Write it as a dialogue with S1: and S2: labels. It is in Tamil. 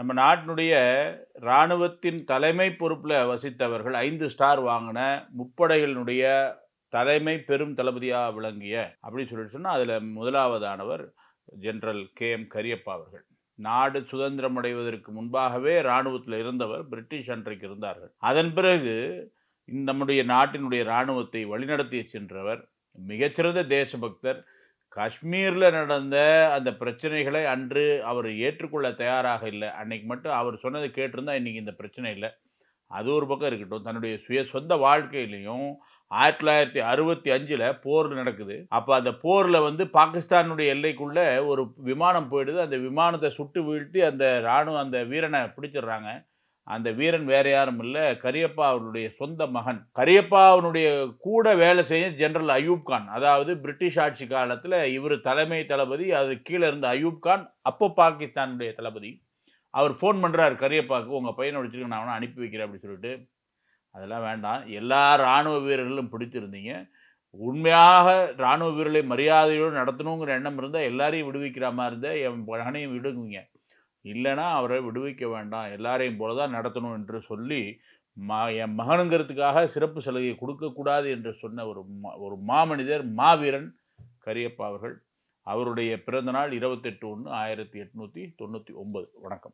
S1: நம்ம நாட்டினுடைய இராணுவத்தின் தலைமை பொறுப்பில் வசித்தவர்கள் ஐந்து ஸ்டார் வாங்கின முப்படைகளினுடைய தலைமை பெரும் தளபதியாக விளங்கிய அப்படின்னு சொல்லிட்டு சொன்னால் அதில் முதலாவதானவர் ஜெனரல் கே எம் கரியப்பா அவர்கள். நாடு சுதந்திரம் அடைவதற்கு முன்பாகவே இராணுவத்தில் இருந்தவர் பிரிட்டிஷ் அன்றைக்கு இருந்தார்கள். அதன் பிறகு நம்முடைய நாட்டினுடைய இராணுவத்தை வழிநடத்தி சென்றவர் மிகச்சிறந்த தேசபக்தர் காஷ்மீரில் நடந்த அந்த பிரச்சனைகளை அன்று அவர் ஏற்றுக்கொள்ள தயாராக இல்லை. அன்னைக்கு மட்டும் அவர் சொன்னதை கேட்டிருந்தா இன்றைக்கி இந்த பிரச்சனை இல்லை. அது ஒரு பக்கம் இருக்கட்டும். தன்னுடைய சுய சொந்த வாழ்க்கையிலையும் ஆயிரத்தி தொள்ளாயிரத்தி அறுபத்தி அஞ்சில் போர் நடக்குது. அப்போ அந்த போரில் வந்து பாகிஸ்தானுடைய எல்லைக்குள்ளே ஒரு விமானம் போயிடுது. அந்த விமானத்தை சுட்டு வீழ்த்தி அந்த இராணுவ அந்த வீரனை பிடிச்சிடுறாங்க. அந்த வீரன் வேற யாரும் இல்லை. கரியப்பா அவருடைய சொந்த மகன். கரியப்பா அவனுடைய கூட வேலை செய்ய ஜெனரல் அயூப் கான். அதாவது பிரிட்டிஷ் ஆட்சி காலத்தில் இவர் தலைமை தளபதி அது கீழே இருந்த அயூப் கான் அப்போ பாகிஸ்தானுடைய தளபதி. அவர் ஃபோன் பண்ணுறாரு கரியப்பாவுக்கு உங்கள் பையனை வச்சுருக்க நான் அவனை அனுப்பி வைக்கிறேன் அப்படின்னு சொல்லிட்டு. அதெல்லாம் வேண்டாம். எல்லா இராணுவ வீரர்களும் பிடிச்சிருந்தீங்க உண்மையாக இராணுவ வீரர்களை மரியாதையோடு நடத்தணுங்கிற எண்ணம் இருந்தால் எல்லாரையும் விடுவிக்கிற மாதிரி இருந்தால் என் மகனையும் விடுங்க இல்லைன்னா அவரை விடுவிக்க வேண்டாம். எல்லாரையும் போல தான் நடத்தணும் என்று சொல்லி மா என் மகனுங்கிறதுக்காக சிறப்பு சலுகை கொடுக்கக்கூடாது என்று சொன்ன ஒரு மா ஒரு மாமனிதர் மாவீரன் கரியப்பா அவர்கள். அவருடைய பிறந்தநாள் இருபத்தெட்டு ஒன்று ஆயிரத்தி எட்நூற்றி தொண்ணூற்றி ஒன்பது. வணக்கம்.